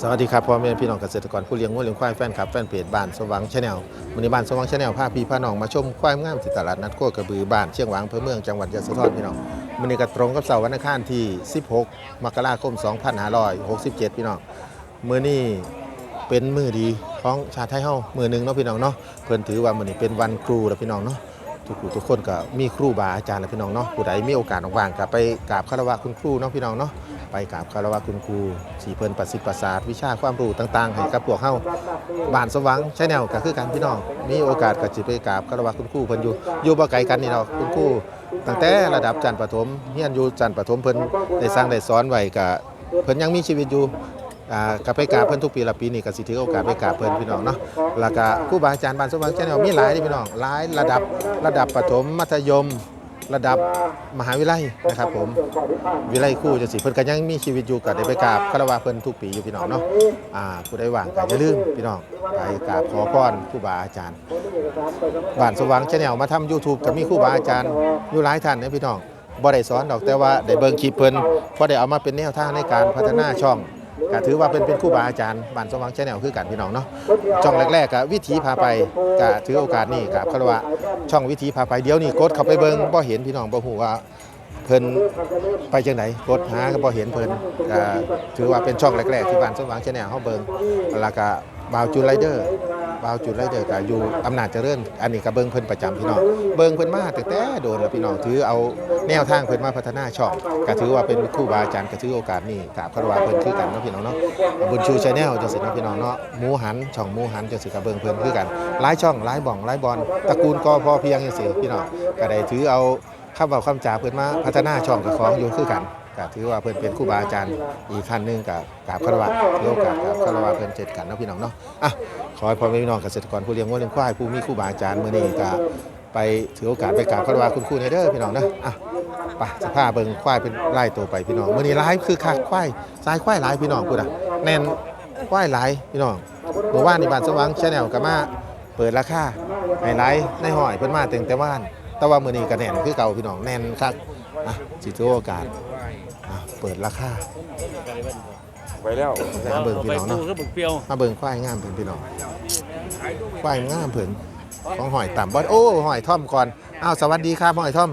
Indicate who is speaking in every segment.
Speaker 1: สวัสดีครับพ่อแม่พี่น้องเกษตรกรผู้เลี้ยงวัวเลี้ยงควายแฟนคลับแฟนเพจบ้านสว่างชาแนลวันนี้บ้านสว่างชาแนลพาพี่พาน้องมาชมควายงามที่ตลาดนัดโคกระบือบ้านเชียงหวางอำเภอเมืองจังหวัดยะโสธรพี่น้องวันนี้ก็ตรงกับเสาร์วันอังคารที่ 16 มกราคม 2567 พี่น้องมื้อนี้เป็นมือดีของชาติไทยเฮามือหนึ่งเนาะพี่น้องเนาะเพิ่นถือว่ามื้อนี้เป็นวันครูแล้วพี่น้องเนาะทุกทุกคนก็มีครูบาอาจารย์และพี่น้องเนาะผู้ใดมีโอกาสว่างๆก็ไปกราบคารวะคุณครูเนาะพี่น้องเนาะ ไปกราบคารวะคุณครูสีเพิ่นประสิทธิ์ประสาทวิชาความรู้ต่างๆให้กับพวกเฮาบ้านสว่างใช่แนวก็คือกันพี่น้องมีโอกาสก็สิไปกราบคารวะคุณครูเพิ่นอยู่อยู่บ่ไกลกันนี่เนาะคุณครูตั้งแต่ระดับจันทร์ประถมเฮียนอยู่จันทร์ประถมเพิ่นได้สร้างได้สอนไว้ก็เพิ่นยังมีชีวิตอยู่อ่าก็ไปกราบเพิ่นทุกปีละปีนี่ก็สิถือโอกาสไปกราบเพิ่นพี่น้องเนาะแล้วก็ครูบาอาจารย์บ้านสว่างแชนแนลมีหลายเด้พี่น้องหลายระดับระดับประถมมัธยม ระดับมหาวิทยาลัยนะครับผมวิทยาลัยครูจังซี่เพิ่นก็ยังมีชีวิตอยู่ก็ได้ไปกราบคารวะเพิ่นทุกปีอยู่พี่น้องเนาะอ่าผู้ใดว่างก็อย่าลืมพี่น้องไปกราบขอพรครูบาอาจารย์บ้านสว่างแชนแนลมาทำ YouTube ก็มีครูบาอาจารย์อยู่หลายท่านนะพี่น้องบ่ได้สอนดอกแต่ว่าได้เบิ่งคลิปเพิ่นพอได้เอามาเป็นแนวทางในการพัฒนาช่อง ก็ถือว่าเป็นเป็นคู่บาอาจารย์บ้านสว่างแชนแนลคือกันพี่น้องเนาะช่องแรกๆก็วิถีพาไปก็ถือโอกาสนี่กับคารวะช่องวิถีพาไปเดี๋ยวนี้กดเข้าไปเบิ่งบ่เห็นพี่น้องบ่ฮู้ว่าเพิ่นไปจังไหนกดหาก็บ่เห็นเพิ่นก็ถือว่าเป็นช่องแรกๆที่บ้านสว่างแชนแนลเฮาเบิ่งแล้วก็บาวจูไรเดอร์ บาวจูไรเดอร์ก็อยู่อำนาจเจริญอันนี้ก็เบิ่งเพิ่นประจำพี่น้องเบิ่งเพิ่นมาตั้งแต่โดนแล้วพี่น้องถือเอาแนวทางเพิ่นมาพัฒนาช่องก็ถือว่าเป็นครูบาอาจารย์ก็ถือโอกาสนี้กราบคารวะเพิ่นคือกันเนาะพี่น้องเนาะบุญชูชาแนลจังสิเนาะพี่น้องเนาะหมูหันช่องหมูหันจังสิกับเบิ่งเพิ่นคือกันหลายช่องหลายบ่องหลายบอลตระกูลกอพอเพียงจังสิพี่น้องก็ได้ถือเอาคำเว้าคำจาเพิ่นมาพัฒนาช่องกับของอยู่คือกัน ก็ถือว่าเพิ่นเป็นครูบาอาจารย์อีกขั้นหนึงกับกราบคารวะถือโอกาสกราบคารวะเพิ่นเจ็ดกันเนาะพี่น้องเนาะอะขอให้พ่อแม่พี่น้องเกษตรกรผู้เลี้ยงวัวเลี้ยงควายผู้มีครูบาอาจารย์มื้อนี้ก็ไปถือโอกาสไปกราบคารวะคุณครูในเด้อพี่น้องนะอะไปสิพาเบิ่งควายเป็นไล่ตัวไปพี่น้องมื้อนี้หลายคือคักควายสายควายหลายพี่น้องพูดอะแน่นควายหลายพี่น้องเมื่อวานนี้บ้านสว่างชาแนลก็มาเปิดราคาให้หลายในห้อยเพิ่นมาเตั้งแต่ว่านแต่ว่ามื้อนี้ก็แน่นคือเก่าพี่น้องแน่นคักอะสิถือโอกาส เปิดราคา
Speaker 2: ไปแล้ว
Speaker 1: ไปหาเบิ่งพี่น้องเนาะ
Speaker 3: ก็บึกเปรี้ยว
Speaker 1: มาเบิ่งควายงามเพิ่นพี่น้องควายงามเพิ่นของหอยต่ำบ่โอ้หอยท่อมก่อนอ้าวสวัสดีครับหอยท่อม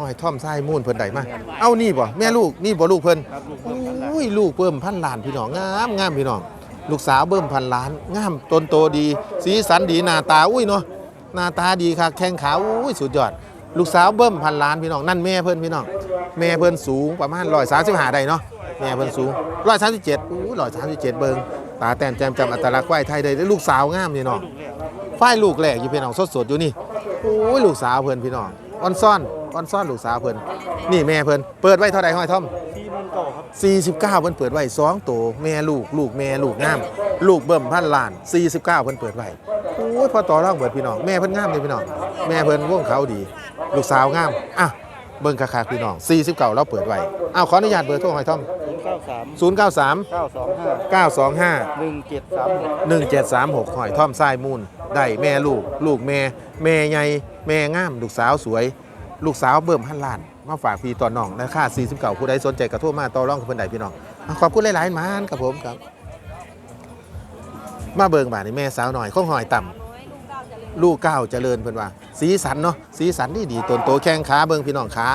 Speaker 1: หอยท่อมไส้มูนเพิ่นได้มาเอ้านี่บ่แม่ลูกนี่บ่ลูกเพิ่น
Speaker 3: ครับลูกเพิ่มกันละ
Speaker 1: อุ้ยลูกเบิ่มพันล้านพี่น้องงามงามพี่น้องลูกสาวเบิ่มพันล้านงามต้นโตดี สีสันดีหน้าตาอุ้ยเนาะหน้าตาดีค่ะแข้งขาอุ้ยสุดยอด ลูกสาวเบิ่มพันล้านพี่น้องนั่นแม่เพิ่นพี่น้องแม่เพิ่นสูงประมาณ135ได้เนาะแม่เพิ่นสูง137อู้137เจ็ดเบิ่งตาแต้มแจมจำอัตลักษณ์ควไทยได้แล้วลูกสาวงามนี่เนาะฝ้ายลูกแรกอยู่พี่น้องสดๆอยู่นี่โอ้ยลูกสาวเพิ่นพี่น้องอ่อนซ่อนอ่อนซ่อนลูกสาวเพิ่นนี่แม่เพิ่นเปิดไว้เท่าใดห้อยท่อม
Speaker 3: ที่มันเก่าครับ
Speaker 1: 49เพิ่นเปิดไว้2ตัวแม่ลูกลูกแม่ลูกงาม ลูกเบิ่มพันล้าน 49เพิ่นเปิดไว้โอ้ยพอต่อร่องเบิดพี่น้องแม่เพิ่นงามเลยพี่น้องแม่เพิ่นวงเขาดี ลูกสาวงามอะเบิ่งคักๆพี่น้อง49เราเปิดไว้อ้าวขออนุญาตเบอร์โทรหอยท่อม
Speaker 3: ศูนย์เก้าสาม
Speaker 1: 093
Speaker 3: เก้าสองห้า
Speaker 1: 925
Speaker 3: หนึ่งเจ็ดสามหก
Speaker 1: 1736หอยท่อมทรายมูลได้แม่ลูก ลูกแม่ แม่ใหญ่แม่งาม ลูกสาวสวย ลูกสาวเบิ่มพันล้านมาฝากพี่ตอนน้องราคา49ผู้ใดสนใจกระโทรมาต่อรองกับเพิ่นได้พี่น้องอะขอบคุณหลายๆหมานครับผมครับ มาเบิ่งบาดนี่แม่สาวหน่อยข้องหอยต่ำ ลูกเก้าวเจริญเพิ่นว่า สีสันเนาะสีสันนี่ดีต้นโตแข้งขาเบิ่งพี่น้องขา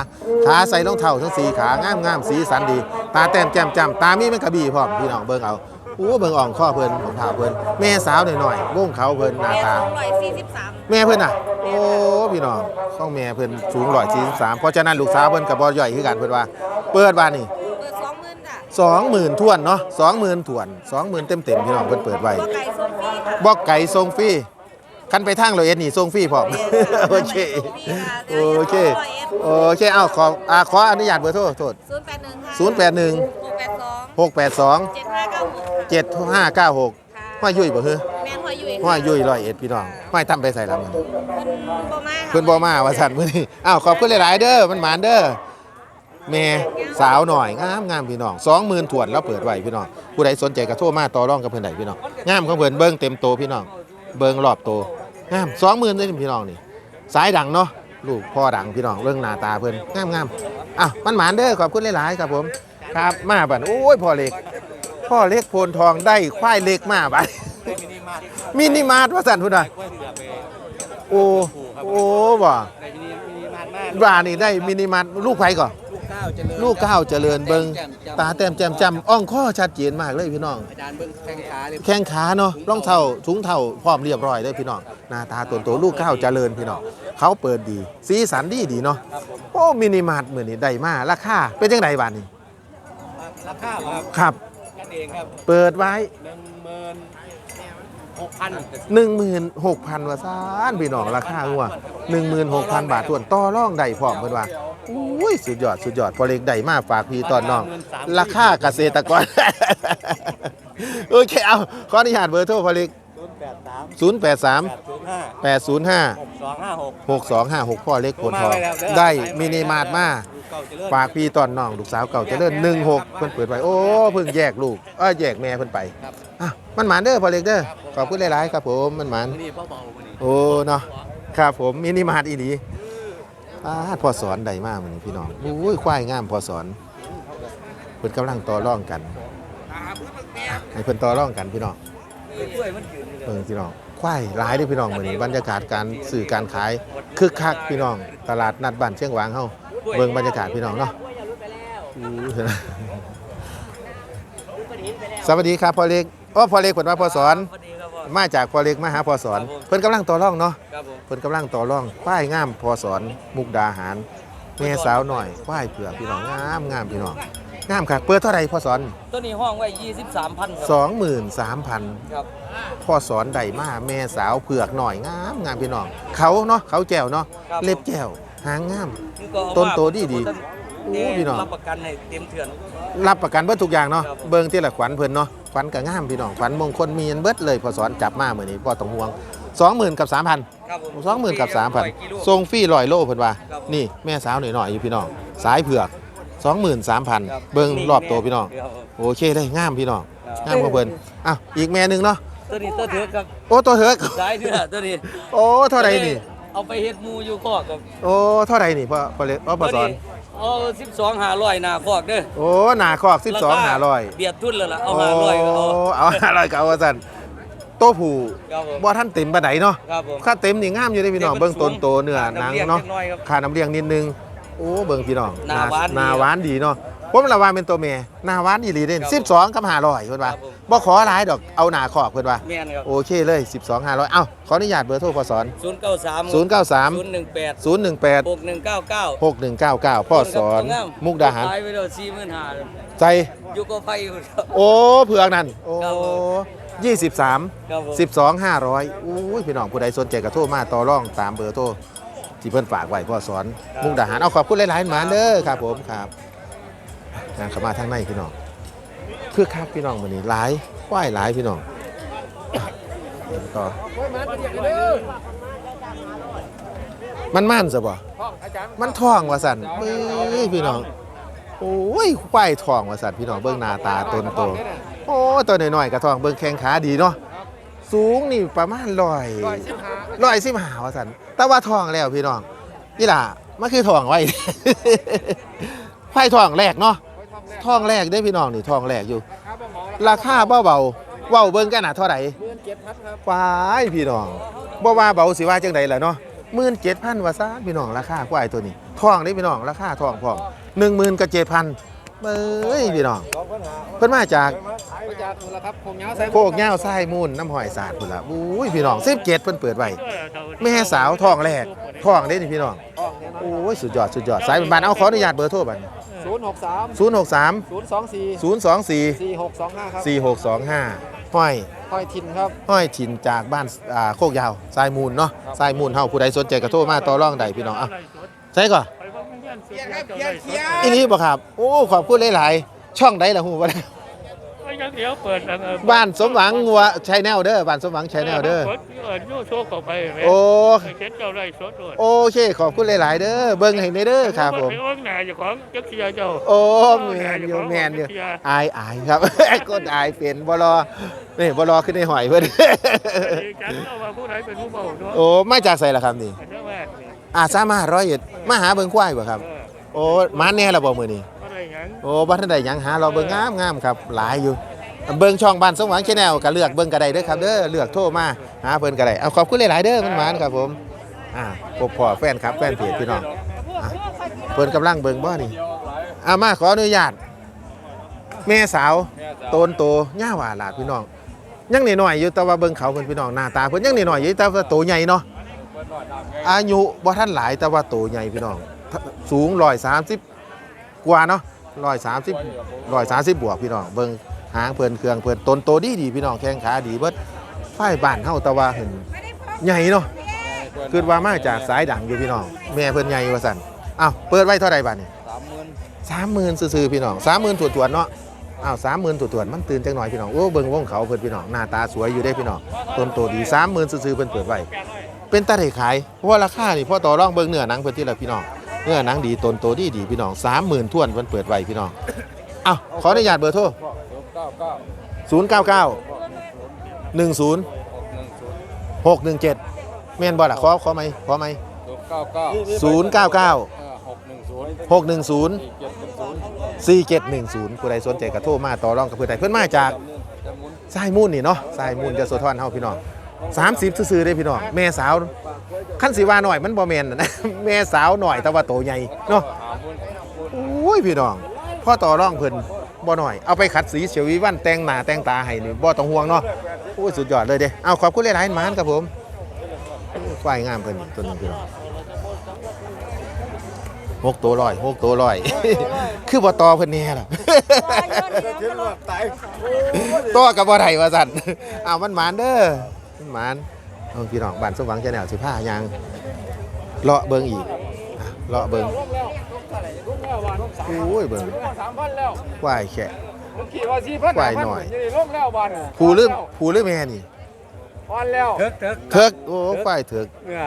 Speaker 1: ขาใส่รองเท้าทั้งสีขางามงามสีสันดี ตาแต้มแจ่มจำตามีแมันกระบี่พร้อมพี่น้องเบิ่งเอาโอ้เบิ่งอ่องข้อเพิ่นของเท้าเพิ่นแม่สาวหน่อยๆวงเขาเพิ่นหน้าตา
Speaker 4: ร้อยสี่สิบสาม
Speaker 1: แม่เพิ่นน่ะ โอ้พี่น้องข้องแม่เพิ่นสูง143เพราะฉะนั้นลูกสาวเพิ่นก็บ่ย่อยคือกันเพิ่นว่า เปิดว่านี่
Speaker 4: เปิดสองหมื่นจ้ะ
Speaker 1: สองหมื่นทวนเนาะสองหมื่นทวนสองหมื่นเต็มเต็มๆพี่น้องเพิ่นเปิดไว้
Speaker 4: ตัวไก่ส้มฟรีค่ะ
Speaker 1: บอกไก่ทรงฟรี คันไปทางเราเอ็ดนี่ทรงฟรีพร้อมโอเคโอเคโอเคเอาขออ่าขออนุญาตเบอร์โทรโทษ
Speaker 4: ศูนย์แปดหนึ่งค่ะ
Speaker 1: ศูนย์แปดหนึ่ง
Speaker 4: หกแปดสอง
Speaker 1: หกแปดสอง
Speaker 4: เจ็ดห้าเก้าหกค่ะ
Speaker 1: เจ็ดห้าเก้าหกห้อยยุ่ยบ่เฮ้อ
Speaker 4: แม่นพ่อยุ้ย
Speaker 1: ห้อยยุ่ยร้อยเอ็ดพี่น้องห้อยตั้มไปใส่ลำมัน
Speaker 4: เพิ่นบ่มาค่ะ
Speaker 1: เพิ่นบ่มาว่าสั่นมื้อนี้อ้าวขอบคุณหลายๆเด้อมันหมานเด้อแม่สาวหน่อยงามงามพี่น้อง20,000ถวนแล้วเปิดไว้พี่น้องผู้ใดสนใจก็โทรมาต่อรองกับเพิ่นได้พี่น้องงามของเพิ่นเบิ่งเต็มโตพี่น้องเบิ่งรอบโต งาม20,000เลยพี่น้องนี่สายดังเนาะลูกพ่อดังพี่น้องเรื่องหน้าตาเพิ่นงามงามอะมันหมานเด้อขอบคุณหลายๆครับผมครับมาบัดโอ้ยพ่อเล็ก พ่อเล็กโพนทองได้ควายเล็กมาบัดมินิมาร์ทว่าสั่นพุ่นน่ะโอ้โอ้บ่บ้านนี่ได้มินิมาร์ทลูกไผก่อน ลูกก้าวเจริญเบิงตาแต้มแจ่มจำอ่องข้อชัดเจนมากเลยพี่น้อง
Speaker 5: อาจารย์เบิ้งแข้งขาเลย
Speaker 1: แข้งขาเนาะรองเท้าถุงเท้าพร้อมเรียบร้อยเลยพี่น้องหน้าตาตัวโตลูกก้าวเจริญพี่น้องเขาเปิดดี สีสันดีดีเนาะโอ้มินิมาร์ทมื้อนี้ได้มาราคาเป็นจังไดบาดนี้
Speaker 5: ราคาครับ
Speaker 1: ครับ
Speaker 5: กันเองครับ
Speaker 1: เปิดไว้
Speaker 5: หนึ่งหมื่นหกพัน
Speaker 1: 16,000ว่าซานพี่น้องราคาหัว16,000บาททวนต่อรองได้พร้อมเพิ่นว่า อุ้ยสุดยอดสุดยอดพอเล็กได้มาฝากพี่ตอนน้อง ราคาเกษตรกร โอเคเอาขออนุญาตเบอร์โทรพอเล็ก
Speaker 5: ศูนย์แปดสาม
Speaker 1: 083
Speaker 5: แปดศูนย์ห้า
Speaker 1: 805
Speaker 5: หกสองห้าหก
Speaker 1: 6256 พ่อเล็กคนทอง
Speaker 5: โทรมาไว้แล้วเด้อ
Speaker 1: ได้มินิมาร์ทมา
Speaker 5: ลูกเก่าเจริญ
Speaker 1: ฝากพี่ตอนน้องลูกสาวเก่าเจะเลิ่น16 เพิ่นเปิดไว้โอ้เพิ่งแยกลูกเอ้อแยกแม่เพิ่นไป
Speaker 5: ครับ
Speaker 1: อะมันหมานเด้อพ่อเล็กเด้อขอบคุณหลายๆครับผมมันหมาน
Speaker 5: มื้อนี้พ่อเบามื้อนี้
Speaker 1: โอ้เนาะครับผมมินิมาร์ทอีหลี ป้าพอสอนใดมากมันพี่น้องอุ้ยควายงามพอสอนเพิ่นกำลังต่อร่องกันให้เพิ่นต่อร่องกันพี่น้อง
Speaker 5: ด้วยมันยืนอยู่
Speaker 1: เพิ่นพี่น้องควายหลายเด้อพี่น้องมื้อนี้บรรยากาศการสื่อการขายคึกคักพี่น้อง ตลาดนัดบ้านเชียงหวางเฮาเบิ่งบรรยากาศพี่น้องเนาะสวัสดีครับพ่อเล็กโอ้พ่อเล็กเพิ่นว่าพ่อสอน มาจากพ่อเล็กมาหาพ่อสอนเพิ่นกำลังต่อร่องเนาะ
Speaker 5: ครับผม
Speaker 1: เพิ่นกำลังต่อรองควายงามพอสอนมุกดาหารแม่สาวหน่อยควายเผือกพี่น้องงามงามพี่น้องงามค่ะเปิดเท่าไหร่พอสอน
Speaker 5: ตัวนี้ห้องไว้ 23,000 ครับ
Speaker 1: 23,000
Speaker 5: ครับ
Speaker 1: พอสอนได้มาแม่สาวเผือกหน่อยงามงามพี่น้องเขาเนาะเขาแก้วเนาะ
Speaker 5: ครับ
Speaker 1: เล็บแก้วหางงาม
Speaker 5: นี่ก็เอา
Speaker 1: ต้น
Speaker 5: มา
Speaker 1: โตดีดีโอ้พี่น้อง
Speaker 5: รับประกันให้เต็มเถื่อน
Speaker 1: รับประกันเบิดทุกอย่างเนาะ
Speaker 5: ครับ
Speaker 1: เบิ่งที่ละขวัญเพิ่นเนาะขวัญก็งามพี่น้องขวัญมงคลมีอันเบิดเลยพอสอนจับมามื้อนี้บ่ต้องห่วง20,000กับ3,000
Speaker 5: ครับผม
Speaker 1: สองหมื่นกับสามพัน
Speaker 5: กิโล
Speaker 1: ทรงฟรีลอยโลเพิ่นว่า
Speaker 5: ครับ
Speaker 1: นี่แม่สาวหน่อยๆอยู่พี่น้องสายเผือกสองหมื่นสามพัน
Speaker 5: ครับ
Speaker 1: เบิ้งรอบตัวพี่น้อง
Speaker 5: ครับ
Speaker 1: โอเคได้งามพี่น้อง
Speaker 5: ครับ
Speaker 1: งามกว่าเพิ่นอ้าวอีกแม่หนึงเนาะ
Speaker 5: ตัวนี้ตัวเถือกครับ
Speaker 1: โอ้ตัวเถิก
Speaker 5: สายเถือกตัวนี้
Speaker 1: โอ้เท่าไหร่นี่
Speaker 5: เอาไปเฮ็ดหมูอยู่คอกครับ
Speaker 1: โอ้เท่าไหร่นี่พ่อพ่อเล็กพ่อพ่อสอน
Speaker 5: เอา12 500หน้าคอกเด้อ
Speaker 1: โอ้หนาคอกสิบสองหาร้อย
Speaker 5: เบียดทุนแล้วล่ะเอา
Speaker 1: โอ้
Speaker 5: 500ก็เอา
Speaker 1: เอาห้าร้อยก็เอาว่าซั่นโตผู้
Speaker 5: ครับผม
Speaker 1: บ่ท่านเต็มปานใดเนาะ
Speaker 5: ครับผม
Speaker 1: ค่าเต็มนี่งามอยู่เด้พี่น้อง
Speaker 5: เต็มมัน
Speaker 1: เบิ้งต้น
Speaker 5: สูง
Speaker 1: โตเนื้อหนัง
Speaker 5: น้ำเลี้ยง
Speaker 1: เนาะ
Speaker 5: จักหน่อยครับ
Speaker 1: ค่าน้ำเลี้ยงนิดนึงโอ้เบิ่งพี่น้อง
Speaker 5: หน้าหวานดี
Speaker 1: หน้าหวานดีเนาะผมละว่าเป็นตัวเมียหน้าหวานอีหลีเด่น
Speaker 5: ครับ
Speaker 1: สิบสองกับห้าร้อยเพิ่นว่า
Speaker 5: ครั บผม
Speaker 1: บ่ขอหลายดอกเอาหน้าขอบเพิ่นว่า
Speaker 5: แม่นครับ
Speaker 1: โอเคเลย 12 500เอ้าขออนุญาตเบอร์โทรพอสอน
Speaker 5: 093
Speaker 1: 093
Speaker 5: 018
Speaker 1: 018
Speaker 5: 6199
Speaker 1: 6199 พ่อสอน มุกดาหาร
Speaker 5: ขายไปแล้ว45,000
Speaker 1: ใจ
Speaker 5: อยู่ก็ไฟอยู่ครับ
Speaker 1: โอ้เผือกนั่น โอ้
Speaker 5: ครับผม
Speaker 1: 23
Speaker 5: ครับผม
Speaker 1: 12 500อุ้ยพี่น้องผู้ใดสนใจก็โทรมาต่อรองตามเบอร์โทรที่เพิ่นฝากไว้พ่อสอน มุกดาหารเอาขอบคุณหลายๆหมานเด้อครับผมครับงานเข้ามาทางในพี่น้อง คือคักพี่น้องมื้อนี้หลายควายหลายพี่น้องต่อมันม่านซะบ่มันทองว่าสั่นเบ้ยพี่น้องโอ้ยควายทองว่าสั่นพี่น้องเบิ่งหน้าตาตนโตโอ้ตัวน้อยๆกระทองเบิ่งแข้งขาดีเนาะสูงนี่ประมาณร้อยร้อยสิบห้าว่าสันแต่ว่าทองแล้วพี่น้องนี่ล่ะมันคือทองไว้ไพ่ทองแรกเนาะ ทองแรกได้พี่น้องนี่ทองแรกอยู่ ราคาเบาเบาๆเว้าเบิ่งกันน่ะเท่าไหร่ควายพี่น้องบ่ว่าเบาสิว่าจังใดล่ะเนาะหมื่นเจ็ดพันว่าซะพี่น้องราคาควายตัวนี้ทองได้พี่น้องราคาทองพร้อมหนึ่งหมื่นกับเจ็ดพันเบ้ยพี่น้อง เพิ่นมาจากโคกเง่าไส้มูลน้ำหอยสาดพุ่นละอุ้ยพี่น้อง17เพิ่นเปิดไว้แม่สาวทองแรกทองเด้นี่พี่น้องโอ้ยสุดยอดสุดยอดสายบ้านๆเอาขออนุญาตเบอร์โทรบัด
Speaker 3: ศูนย์หกสาม
Speaker 1: 063
Speaker 3: ศูนย์สองสี่
Speaker 1: 024
Speaker 3: สี่หกสองห้าครับ
Speaker 1: 4625 ห้อย
Speaker 3: คอยทินครับ
Speaker 1: ห้อยถิ่นจากบ้านอ่าโคกยาวทรายมูลเนาะทรายมูลเฮาผู้ใดสนใจก็โทรมาต่อรองได้พี่น้องเอะใช่ก่อนอีนี้บ่ครับ โอ้ ขอบคุณหลาย ๆ ช่องใดล่ะฮู้บ่ได้
Speaker 6: ก็ยังเดี๋ยวเปิดอันเออ
Speaker 1: บ้านสมหวังงัวชแนลเด้อบ้านสมหวังชแนลเด้อ
Speaker 6: ปิเอินยูโชว์เข้าไปแม่
Speaker 1: โอ้
Speaker 6: ไปเช็ดเจ้าไรสดด้วย
Speaker 1: โอเค ขอบคุณหลาย ๆ เด้อเบิ่งให้ในเด้อครับผม
Speaker 6: ไปอ้างหน้าเจ้าของจักเสียเจ้า
Speaker 1: โอ้แมนอยู่แมนอยู่อายอายครับคนอายเป็นบ่รอนี่บ่รอขึ้นในหอยเพิ่น
Speaker 6: จันเอาว่าผู้ใดเป็นผู้เบาเนาะ
Speaker 1: โอ้มาจากไสล่ะครับนี่
Speaker 6: อันนี้แรกนี่
Speaker 1: อาสามารถร้อยเอ็ดมาหาเบิ่งควายบ่ครับ
Speaker 6: เออ
Speaker 1: โอ้มาแน่ละบ่มื้อนี้
Speaker 6: อะไรหยัง
Speaker 1: โอ้บ่ทันได้หยังหารอเบิ่งงามงามครับ หลายอยู่ เบิ่งช่องบ้านสมหวังชาแนลก็เลือกเบิ่งก็ได้เด้อครับเด้อเลือกโทรมาหาเพิ่นก็ได้เอาขอบคุณหลายๆเด้อมันหมานครับผมอ่าพบพ่อแฟนครับแฟนเพจพี่น้องอะเพิ่นกำลังเบิ่งบ่นี่เอามาขออนุญาตแม่สาวโตนโตย่าหวาหลาดพี่น้อง ยังน้อยๆอยู่แต่ว่าเบิ่งเขาเพิ่นพี่น้องหน้าตาเพิ่นยังน้อยๆอยู่แต่ว่าโตใหญ่เนาะ อายุบ่ทันหลายแต่ว่าโตใหญ่พี่น้อง สูง130กว่าเนาะ130 130บวกพี่น้องเบิ่ง หางเพิ่นเครื่องเพิ่นต้นโตดีดีพี่น้องแข้งขาดีเบิดไฟบ้านเฮาแต่ว่าเห็นใหญ่เนาะคือว่ามาจากสายดังอยู่พี่น้อง แม่เพิ่นใหญ่ว่าซั่นอ้าวเปิดไว้เท่าใดบัดนี้30,000ซื่อๆพี่น้อง30,000ถวดๆเนาะอ้าว30,000ถวดๆมันตื่นจังหน่อยพี่น้องโอ้เบิ่งวงเขาเพิ่นพี่น้องหน้าตาสวยอยู่ได้พี่น้องต้นโตดี30,000ซื่อๆเพิ่นเปิดไว้เป็นตาได้ขายเพราะว่าราคานี่พอต่อรองเบิ่งเนื้อหนังเพิ่นที่ละพี่น้องเนื้อหนังดีต้นโตดีดีพี่น้อง30,000ท้วนเพิ่นเปิดไว้พี่น้องอ้าวขออนุญาตเบอร์โทร ศูนย์เก้าเก้าหนึ่งศูนย์หกหนึ่งเจ็ดแม่นบ่ล่ะขอขอไหมขอไหม
Speaker 2: เก้าเก้า
Speaker 1: ศูนย์เก้าเก้า
Speaker 2: หกหนึ่งศูนย์
Speaker 1: หกหนึ่งศูนย์
Speaker 2: สี่เจ็ดหนึ่งศูนย์
Speaker 1: สี่เจ็ดหนึ่งศูนย์ผู้ใดสนใจกระโทรมาต่อรองกับเพื่อนใดเพื่อนมาจากสายมูลนี่เนาะสายมูลจะโซทอนเฮาพี่น้องสามสิบซื้อๆได้พี่น้องแม่สาวขั้นสีว่าหน่อยมันบ่แมนน่ะนะแม่สาวหน่อยแต่ว่าโตใหญ่เนาะโอ้ยพี่น้องพ่อต่อรองเพิ่น บ่หน่อยเอาไปขัดสีเฉียววิวันแต่งหน้าแต่งตาให้นี่บ่ต้องห่วงเนาะโอ้ยสุดยอดเลยเด้เอาขอบคุณหลายๆมานครับผมควายงามเพิ่นตัวนึงพี่น้องหกตัวร้อยหกตัวร้อย คือบ่ต่อเพิ่นแน่ล่ะตัวกับบ่ได้ว่าสั่นอ้าวมันหมานเด้อมันหมานเอาพี่น้องบ้านสมหวังชาแนลสิพายางเลาะเบิ่งอีกเลาะเบิ่ง โอ้ยเบิ่ง
Speaker 6: สามพันแล้ว
Speaker 1: ควายแขะ
Speaker 6: ผมขี่ว่าสี่พัน
Speaker 1: ควายหน่อย
Speaker 6: ลงแล้วบ้าน
Speaker 1: ผูหรือผูหรือแม่นี่
Speaker 6: พันแล้ว
Speaker 1: เถิกโอ้ควายเถิก
Speaker 6: เนี่ย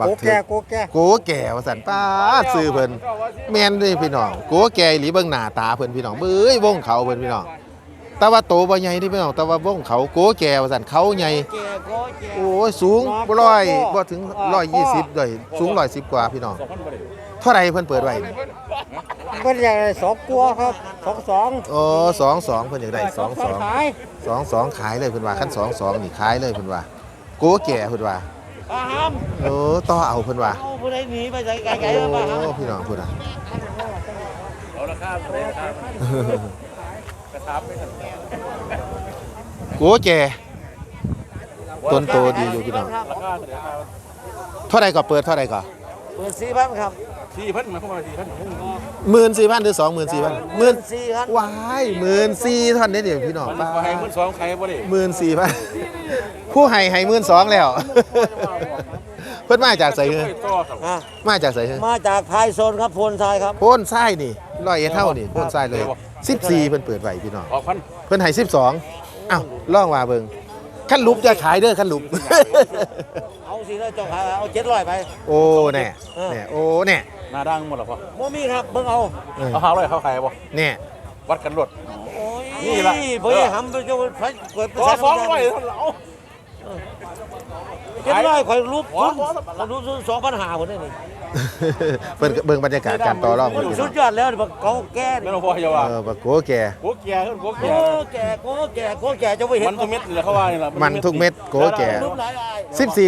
Speaker 1: บักเถิกโกแก่โกแก่ว่าสั่นป้าดซื้อเพิ่นแม่นเด้พี่น้องโกแก่อีหรือเบิ่งหน้าตาเพิ่นพี่น้องเบ้ยวงเขาเพิ่นพี่น้องแต่ว่าโตบ่ใหญ่เด้พี่น้องแต่ว่าวงเขาโกแก่ว่าสั่นเขาใหญ่โอ้ยสูงบ่ร้อยบ่ถึงร้อยยี่สิบด้วยสูงร้อยสิบกว่าพี่น้องเท่าไหรเพิ่นเปิดไว้
Speaker 3: เพิ่นอยากได้สองกัวครับสองสอง
Speaker 1: โอ้สองสองเพิ่นอยากได้สองสอง
Speaker 3: ขาย
Speaker 1: สองสองขายเลยเพิ่นว่าขั้นสองสองนี่ขายเลยเพิ่นว่าโกแก่เพิ่นว่า
Speaker 3: อาหาม
Speaker 1: โอ้ต่อเอาเพิ่นว่า
Speaker 3: เอาผู้ใดหนีไปไกลไกล
Speaker 1: โอ้
Speaker 3: ๆมาหาม
Speaker 1: พี่น้องพุ่นอะ
Speaker 2: เอาราคาไปราคากระทับไม่ถึง
Speaker 1: โกแก่ต้นโตดีอยู่พี่น้อง
Speaker 2: ราคาเดี๋ยว
Speaker 1: เท่าไหรก็เปิดเท่าไหรก็
Speaker 3: เปิดสี่พันครับ
Speaker 2: สี่พันมาเข้ามาสี่พัน
Speaker 1: หมื่นสี่พันหรือสองหมื่นสี่พันหมื่น
Speaker 3: สี่พัน
Speaker 1: ว้ายหมื่นสี่ท่านเด้เดี๋ยวพี่น้อง
Speaker 2: มันมาให้เงินสองใครบ่ได้
Speaker 1: หมื่นสี่พันผู้ให้ให้หมื่นสองแล้ว เพิ่นมาจากไสเฮือ
Speaker 2: ไม่ต่อครับ
Speaker 3: อะ
Speaker 1: มาจากไสเฮือ
Speaker 3: มาจากไทยโซนครับโพนทรายครับ
Speaker 1: โพ่นทรายนี่ร้อยเอ็ดเท่านี่โพ่นทรายเลย14เพิ่นเปิดไว้พี่น้อง
Speaker 2: ออกพัน
Speaker 1: เพิ่นให้12อ้าวลองว่าเบิ่งคันลุบจะขายเด้อคันลุบ
Speaker 3: เอาสิแล้วเจ้าขายเอาเจ็ดร้อยไป
Speaker 1: โอ้แน่แน่โอ้แน่
Speaker 2: หน้าดังหมดหรอพ่อ
Speaker 3: โมมีครับเบิ่งเอา
Speaker 1: เออ
Speaker 2: เอาห้าร้อยเข้าขายบ่
Speaker 1: แน่
Speaker 2: วัดกันรถนี่
Speaker 3: นี่
Speaker 2: ล่ะ
Speaker 3: เพิ่นหำไปจะไปเกิด
Speaker 2: ขอสองร้อยเท่าไหร่เอา
Speaker 3: เจ็ดร้อยข่อยรูป
Speaker 2: ขอ
Speaker 3: คุณ
Speaker 2: ขอ
Speaker 3: ข่อยรูปสองพันห้าคนได้นี่
Speaker 1: เพิ่นเบิ่งบรรยากาศการต่อรองเพิ่นพี่
Speaker 3: สุ
Speaker 1: น้อ
Speaker 3: ด
Speaker 1: ง
Speaker 3: ยอดแล้วบักเขาแก่
Speaker 2: ไม่
Speaker 3: นี่
Speaker 2: ต้องพ่อเยาว่า
Speaker 1: เออบักโกแก่
Speaker 2: โกเกียร์โกเกี
Speaker 3: โอ้
Speaker 2: ยร์
Speaker 3: แก่โก้แก่โก้แก่เจะไปเห็น
Speaker 2: มันทุกเม็ดเลยเขาว่านี่ล่ะ
Speaker 1: มันทุกเม็ดโกแก่
Speaker 3: รูปหลายลาย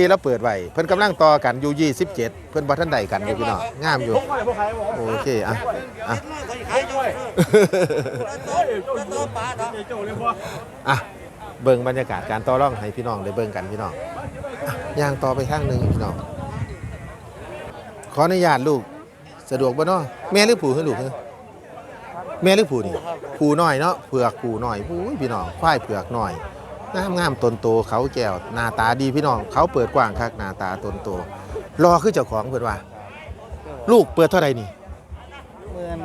Speaker 1: 14แล้วเปิดไว้เพิ่นกำลังต่อกันอยู่27 เพิ่นบ่ทันได้กันอยู่พี่น้องงามอยู่
Speaker 2: พวกใครพวกใครบ่
Speaker 1: โอเคอะอะ
Speaker 3: ขายด้วยตัวปลาครับ
Speaker 2: เจ้าเลยพ่อ
Speaker 1: อะเบิ่งบรรยากาศการต่อรองให้พี่น้องได้เบิ่งกันพี่น้องอะย่างต่อไปข้างหนึ่งพี่น้อง ขออนุญาตลูกสะดวกบ่เนาะแม่หรือผู้คือลูกคือแม่หรือผู้นี่ผู้น้อยเนาะเผือกผู้น้อยผู้ยพี่น้องควายเผือกน้อยงามงามตนโตเขาแก้วหน้าตาดีพี่น้อง เขาเปิดกว้างคักหน้าตาตนโตรอคือเจ้าของเพิ่นว่า ลูกเปิดเท่าไหร่นี่
Speaker 3: เงิน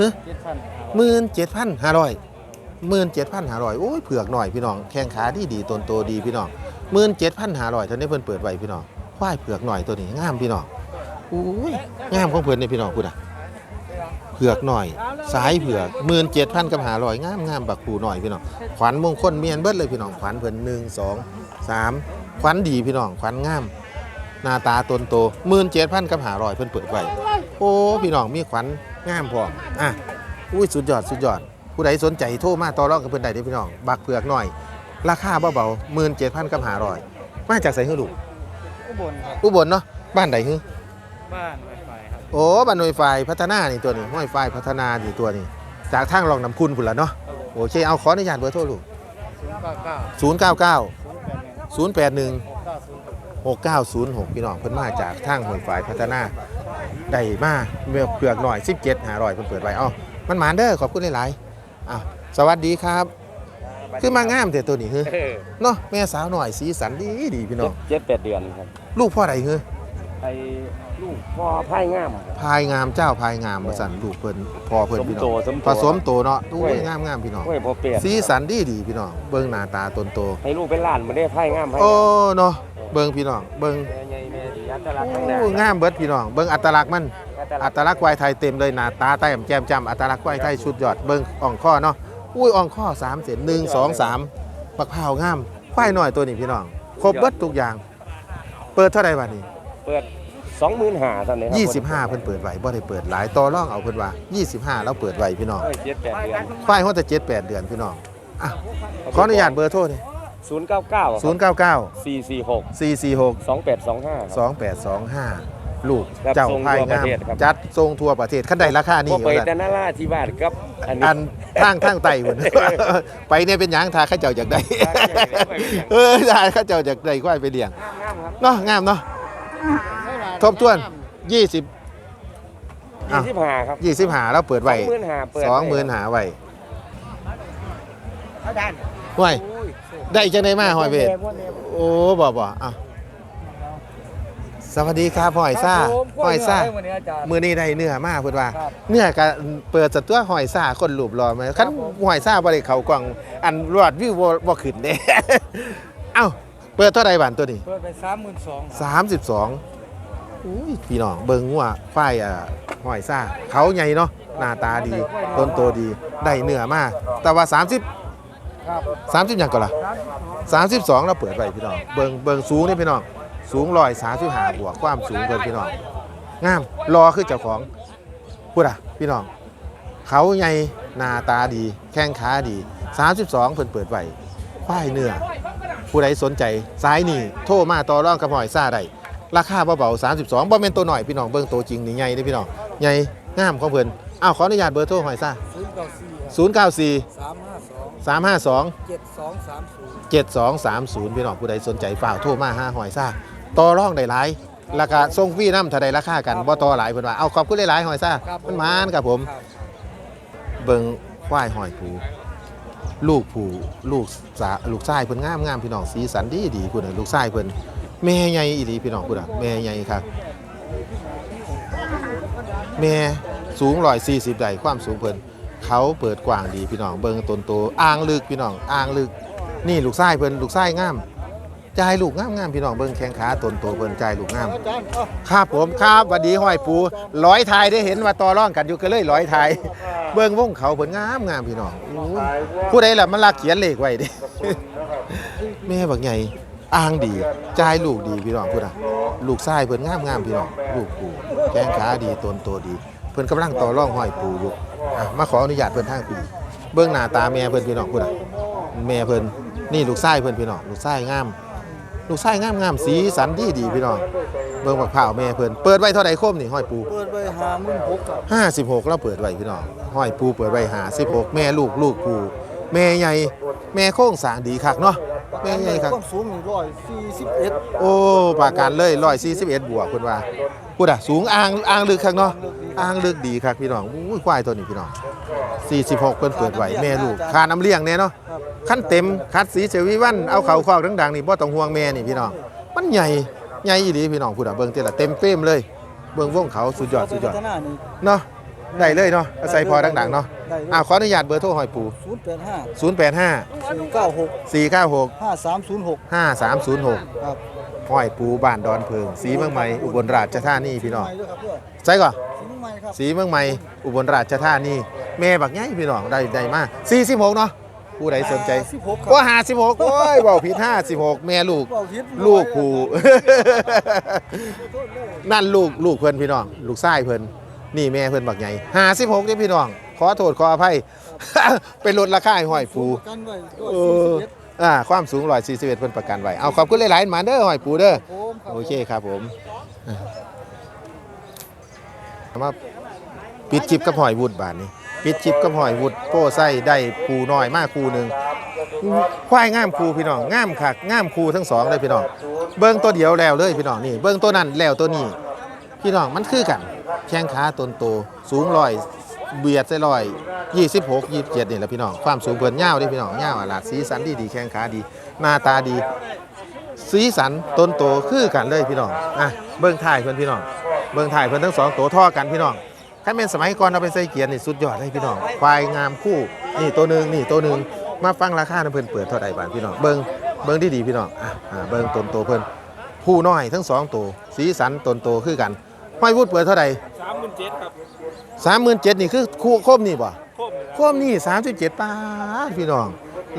Speaker 1: ฮะ
Speaker 3: เจ็ดพัน
Speaker 1: หมื่นเจ็ดพันห้าร้อยหมื่นเจ็ดพันห้าร้อยโอ้ยเผือกหน่อยพี่น้องแข้งขาดีดีตนโตดีพี่น้องหมื่นเจ็ดพันห้าร้อยเท่านี้เพิ่นเปิดไว้พี่น้องควายเผือกหน่อยตัวนี้งามพี่น้องโอ้ยงามของเพิ่นนี่พี่น้องพูดอะเผือกหน่อย สายเผือกหมื่นเจ็ดพันกับห้าร้อยงามงามบักคูหน่อยพี่น้องขวัญมงคลเมียนเบิดเลยพี่น้องขวัญเพิ่นหนึ่งสองสามขวัญดีพี่น้องขวัญงามหน้าตาตนโตหมื่นเจ็ดพันกับห้าร้อยเพิ่นเปิดไว้โอ้พี่น้องมีขวัญงามพร้อมอะอุ้ยสุดยอดสุดยอด ผู้ผู้ใดสนใจโทรมาต่อรองกับเพิ่นได้เด้อพี่น้องบักเผือกหน่อย ราคาเบาๆ17,000กับ500มาจากไสฮือลูก
Speaker 3: อุบลครับ
Speaker 1: อุบลเนาะบ้านใดฮือ
Speaker 3: บ้านไวไฟครับ
Speaker 1: โอ้บ้านหน่วยไฟพัฒนานี่ตัวนี้ห้อยไฟพัฒนานี่ตัวนี้ จากทางรองน้ำคุณพุ่นละเนาะโอเคเอาขออนุญาตเบอร์โทรลูก
Speaker 3: ศูนย์เก้าเก้า
Speaker 1: 099
Speaker 3: ศูนย์แปดหนึ่ง
Speaker 1: 081
Speaker 3: หกเก้าศูนย์หก
Speaker 1: 6906 พี่น้องเพิ่นมาจากทางห้วยฝ่ายพัฒนาได้มาเมื่อเผือกหน่อย 17 500เพิ่นเปิดไว้เอ้ามันหมานเด้อขอบคุณหลายๆอ้าวสวัสดีครับคือมางามแต่ตัวนี้ฮึเนาะแม่สาวหน่อยสีสันดีดีพี่น้อง
Speaker 2: เจ็ดแปดเดือนครับ
Speaker 1: ลูกพ่อใดฮึ
Speaker 2: ไอ้ ลูกพ่อไพ่งาม
Speaker 1: พายงามเจ้าพายงามมาสั่นลูกเพิ่นพ่อเพิ่นพี่น้อง
Speaker 2: สมโต
Speaker 1: ผ
Speaker 2: ส
Speaker 1: ส
Speaker 2: ม
Speaker 1: ม
Speaker 2: โต
Speaker 1: โตเนาะดูงามงามๆพี่น้อง
Speaker 2: โอ้ยพอเปลี่ยน
Speaker 1: สีสันดีดีพี่น้อง เบิ่งหน้าตาตนโต
Speaker 2: ให้ลูกเป็นหลานมาได้ไพ่งามไพ่
Speaker 1: โอ้เนาะเบิ่งพี่น้องเบิ่ง
Speaker 2: แม่ใหญ่แม่ดีอัตลักษณ์ข้างห
Speaker 1: โอ้
Speaker 2: น้างา
Speaker 1: มเบิดพี่น้อง เบิ่งอัตลักษณ์มัน
Speaker 2: อัตลั
Speaker 1: อั
Speaker 2: กษณ์
Speaker 1: ตลักษณ์ควายไทยเต็มเลยหน้าตาแต้มแจ่มจำอัตลักษณ์ควายไทยชุดยอดเบิ่งอ่องข้อเนาะอุ้ยอ่องข้อ3เส้น1 2 3ปักเผาวงามควายน้อยตัวนี้พี่น้อง ครบเบิดทุกอย่าง เปิดเท่าไหร่บัดนี้
Speaker 2: เปิด สองหมื่นหาตอนนี้ครั
Speaker 1: 25เพิ่นเปิดไว้บ่ได้เปิดหลายต่อรองเอาเพิ่นว่า 25 แล้วเปิดไว้พี่น้อง
Speaker 2: เอ้ยเจ็ดแปดเดือน
Speaker 1: ควายเฮาแต่7 8 เดือนพี่น้องอะขออนุญาตเบอร์โทรนี่
Speaker 2: ศูนย์เก้าเก้า
Speaker 1: 099
Speaker 2: สี่สี่หก
Speaker 1: 446
Speaker 2: สองแปดสองห้า
Speaker 1: 2825 ลูก
Speaker 2: ครับ
Speaker 1: เจ้า
Speaker 2: ส่ง
Speaker 1: พาย
Speaker 2: ทั่วประ
Speaker 1: งาม
Speaker 2: เทศครับ
Speaker 1: จัดทรงทั่วประเทศคันใดราคานี้
Speaker 2: พอไป
Speaker 1: ว่าซั่น
Speaker 2: แต่นาราธิวาสครับ อันนี้
Speaker 1: อันทางทางไต่พุ่น ไปเนี่ยเป็นหยังทาข้าเจ้าจากได้ เออทาข้าเจ้าจากได้ควายไปเลี้ยง
Speaker 2: งามครับ
Speaker 1: เนาะงามเนาะ ทบทวน 20
Speaker 2: ยี่สิบห้าครับ
Speaker 1: 25 แล้วเปิดไว้
Speaker 2: สองหมื่นห้าเปิด
Speaker 1: สองหมื่นหาไว้ห่วยได้จังไดมาหอยเวทโอ้บ่บ่อะสวัสดีครับหอยซ่าหอยซ่า
Speaker 3: วันนี้อาจารย์
Speaker 1: มือนี้ได้เนื้อมาเพิ่นว่า
Speaker 3: ครับ
Speaker 1: เนื้อก็เปิดสตัวหอยซ่าคนรูปรอมาคันหอยซ่าบ่ได้เข้ากล่องอันรอดวิวบ่บ่ขึ้นเด้ เอ้า เปิดเท่าใดบานตัวนี้
Speaker 3: เปิดไปสามหมื่นสอง
Speaker 1: 32อุ้ยพี่น้องเบิ่งงัวควายอะหอยซ่าเขาใหญ่เนาะหน้าตาดีต้นโตดีได้เนื้อมาแต่ว่า 30
Speaker 3: ครับ
Speaker 1: 30หยังก็ล่ะ32 เราเปิดไว้พี่น้อง เบิ่งเบิ่งสูงนี่พี่น้อง สูง135บวกความสูงเพิ่นพี่น้อง งาม รอคือเจ้าของพูดอะพี่น้อง เขาใหญ่หน้าตาดี แข้งขาดี 32 เพิ่นเปิดไว้ควายเนื้อ ผู้ใดสนใจสายนี่โทรมาต่อรองกับหอยซ่าได้ราคาเบาๆ32บ่แม่นตัวหน่อยพี่น้องเบิ่งตัวจริงนี่ใหญ่เด้อพี่น้องใหญ่งามของเพิ่นอ้าวขออนุญาตเบอร์โทรหอยซ่า
Speaker 3: ศูนย์เก้าสี่
Speaker 1: 094
Speaker 3: สามห้าสอง
Speaker 1: 352
Speaker 3: เจ็ดสองสามศูนย์
Speaker 1: 7230 พี่น้องผู้ใดสนใจฝากโทรมาหาหอยซ่าต่อรองได้หลายราคาส่งฟรีน้ำถ้าได้ราคากันบ่ต่อหลายเพิ่นว่าเอาขอบคุณหลายๆหอยซ่ามันมานครับผม เบิ่งควายหอยผู ลูกผู้ลูกสาลูกชายเพิ่นงามงามพี่น้องสีสันดีดีพุ่นน่ะลูกชายเพิ่นแม่ใหญ่อีหลีพี่น้องพุ่นน่ะแม่ใหญ่ครับแม่สูง140ไดความสูงเพิ่นเขาเปิดกว้างดีพี่น้องเบิ่งต้นโตอ่างลึกพี่น้องอ่างลึก นี่ลูกชายเพิ่นลูกชายงามจ่ายลูกงามงามพี่น้องเบิ่งแข้งขาต้นโตเพิ่นจ่ายลูกงาม
Speaker 3: อาจารย์เอา
Speaker 1: ครับผมครับวัดดีห้อยปูร้อยทายได้เห็นว่าต่อร่องกันอยู่ก็เลยร้อยทาย เบิ่งวงเขาผลงามงามพี่น้องอู้ผู้ใดล่ะมันลักเขียนเลขไว้ดิ แม่บักใหญ่อ่างดีจ่ายลูกดีพี่น้องพูดอะลูกชายเพิ่นงามงามพี่น้องลูกปูแข้งขาดีตนโตดี เพิ่นกำลังต่อร่องห้อยปูอยู่อะมาขออนุญาตเพิ่นทางปีเบิ่งหน้าตาแม่เพิ่นพี่น้องพูดอะแม่เพิ่นนี่ลูกชายเพิ่นพี่น้องลูกชายงาม ลูกชายงามงามสีสันดีดีพี่น้อง เบิ่งบักพร้าวแม่เพิ่นเปิดไว้เท่าใดโคมนี่ห้อยปู
Speaker 3: เปิดไปหาหมื่นหกครับ
Speaker 1: 56แล้วเปิดไว้พี่น้องห้อยปูเปิดไว้56แม่ลูกลูกปูแม่ใหญ่แม่โค้งสร้างดีคักเนาะแม่ใหญ่คัก
Speaker 3: ความสูงหนึ่งร้อยสี่สิบเอ็ด
Speaker 1: โอ้ปากการเลย141บวกเพิ่นว่าพูดอะสูงอ่างอ่างลึกคักเนาะอ่างลึกดีคักพี่น้องอุ้ยควายตัวนี้พี่น้อง46เพิ่นเปิดไว้แม่ลูกค่าน้ำเลี้ยงแน่เนาะขั้นเต็มคัดสีเฉวีวันเอาเขาคอกดังๆนี่บ่ต้องห่วงแม่นี่พี่น้องมันใหญ่ ใหญ่อีหลีพี่น้องพูดอะเบิ่งเต็ละเต็มเป้มเลย เบิ่งวงเขาสุดยอดสุดยอด
Speaker 3: พัฒนานี่
Speaker 1: เนาะได้เลยเนาะอาศัยพอดังๆเนาะ
Speaker 3: ได้เลย
Speaker 1: อ่าขออนุญาตเบอร์โทรหอยปู
Speaker 3: ศูนย์แปดห้า
Speaker 1: 085
Speaker 3: สี่เก้าหก
Speaker 1: 496
Speaker 3: ห้าสามศูนย์หก
Speaker 1: 5306
Speaker 3: ครับ
Speaker 1: หอยปูบ้านดอนเพิง สีเมืองใหม่อุบลราชธานีพี่น้อง
Speaker 3: ใหม่ด้วยครับเพื่อน
Speaker 1: ใช่ก่อน
Speaker 3: สีใหม่ครับ
Speaker 1: สีเมืองใหม่อุบลราชธานีแม่บักใหญ่พี่น้องได้ได้มา46เนาะ ผู้ใดสนใจ
Speaker 3: สิบหกค
Speaker 1: ก็
Speaker 3: รับ
Speaker 1: 56โอ้ยเว้าผิด56แม่ลูก
Speaker 3: เว้าผิด
Speaker 1: ลูกผูนั่นลูกลูกเพิ่นพี่น้อง ลูกชายเพิ่นนี่แม่เพิ่นบักใหญ่56เด้อพี่น้อง ขอโทษขออภัย เป็นลดราคาให้หอยปูเอออ่าความสูง141เพิ่นประกันไว้เอาขอบคุณหลายๆหมาเด้อหอยปูเด้อโอเคครับผมมาปิดจิบกับหอยวุดบาทนี้ ปิดจิบกับหอยวุดโป้ไส้ได้ปูน้อยมากคูหนึ่งควายงามคูพี่น้องงามคักงามคูทั้งสองเลยพี่น้อง เบิ้งตัวเดียวแล้วเลยพี่น้องนี่ เบิ้งตัวนั้นแล้วตัวนี้ พี่น้องมันคือกันแข้งขาตนโตสูงลอยเบียดใส่ลอยยี่สิบหกยี่สิบเจ็ดนี่แหละพี่น้องความสูงเพิ่นยาวเด้พี่น้องยาอะหลาดสีสันดีดีแข้งขาดี หน้าตาดี สีสันตนโตคือกันเลยพี่น้องอะเบิ้งถ่ายเพิ่อนพี่น้องเบิ้งถ่ายเพิ่อนทั้งสองตัวท่อกันพี่น้อง ถ้าเป็นสมัยก่อนเอาไปใส่เกียร์นี่สุดยอดเลยพี่น้องควายงามคู่นี่ตัวหนึ่งนี่ตัวหนึ่งมาฟังราคานะเพิ่นเปิดเท่าใดบาทพี่น้องเบิ้งเบิ้งดีๆพี่น้องอะอ่าเบิ้งตนโตเพิ่นผู้น้อยทั้งสองตัวสีสันตนโตคือกันห้อยวุฒเปิดเท่าใด
Speaker 2: สามหมื่นเจ็ดครับ
Speaker 1: สามหมื่นเจ็ดนี่คือคู่โคมนี่บ่
Speaker 2: โคมเลย
Speaker 1: โคมนี่สามสิบเจ็ดบาทพี่น้อง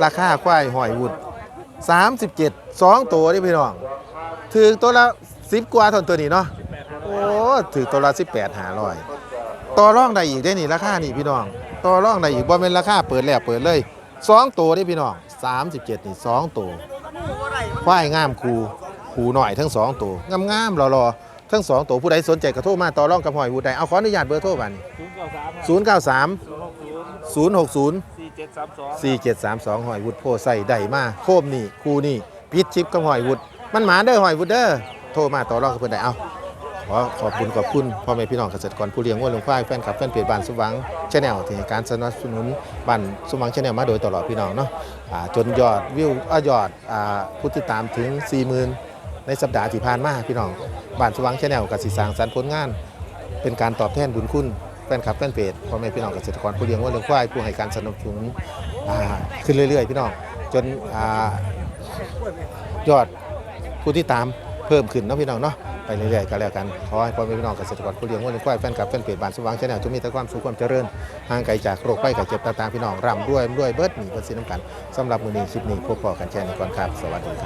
Speaker 1: ราคาควายหอยวุฒสามสิบเจ็ดสองตัวนี่พี่น้องถือตัวละสิบกว่าเทานตัวนี้เนาะโอ้ถือตัวละสิบแปดหาร้อย ต่อร่องได้อีกได้นี่ราคานี่พี่น้อง ต่อร่องได้อีกบ่เป็นราคาเปิดแล้วเปิดเลยสองตัวนี่พี่น้องสามสิบเจ็ดนี่สองตัวควายงามคูคูหน่อยทั้งสองตัวงามงามๆรอๆทั้งสองตัวผู้ใดสนใจก็โทรมาต่อร่องกับหอยวุฒได้เอาขออนุญาตเบอร์โทรบัน
Speaker 2: ศูนย์เก้าสาม
Speaker 1: ศูนย์เก้าสาม
Speaker 2: ศูนย์หกศูนย์สี่เจ็ดสามสอง
Speaker 1: สี่เจ็ดสามสองหอยวุฒโพใส่ได้มาโคมนี่คูนี่พิดชิปกับหอยวุฒมันหมาเด้อหอยวุฒเด้อโทรมาต่อรองกับเพื่อนได้เอา ขอขอบคุณขอบคุณพ่อแม่พี่น้องเกษตรกรผู้เลี้ยงวัวเลี้ยงควายแฟนคลับแฟนเพจบ้านสมหวังชาแนลที่ให้การสนับสนุนบ้านสมหวังชาแนลมาโดยตลอดพี่น้องเนาะอ่าจนยอดวิวอ่ายอดอ่าผู้ติดตามถึง 40,000 ในสัปดาห์ที่ผ่านมาพี่น้องบ้านสมหวังชาแนลกับสิสร้างสรรค์ผลงาน เป็นการตอบแทนบุญคุณแฟนคลับแฟนเพจพ่อแม่พี่น้องเกษตรกรผู้เลี้ยงวัวเลี้ยงควายผู้ให้การสนับสนุนอ่าขึ้นเรื่อยๆ พี่น้องจนอ่ายอดผู้ที่ตามเพิ่มขึ้นเนาะพี่น้องเนาะ เรื่อยๆก็แล้วกัน ขอให้พ่อแม่พี่น้องเกษตรกรผู้เลี้ยงวัวเลี้ยงควายแฟนกับแฟนเพจบ้านสว่างชาแนลทุกมีแต่ความสุขความเจริญห่างไกลจากโรคภัยไข้เจ็บต่างๆพี่น้องร่ำรวยด้วยเบิดหนีเบิดสินน้ำกันสำหรับมื้อนี้คลิปนี้พบปอกันแค่นี้ก่อนครับสวัสดีครับ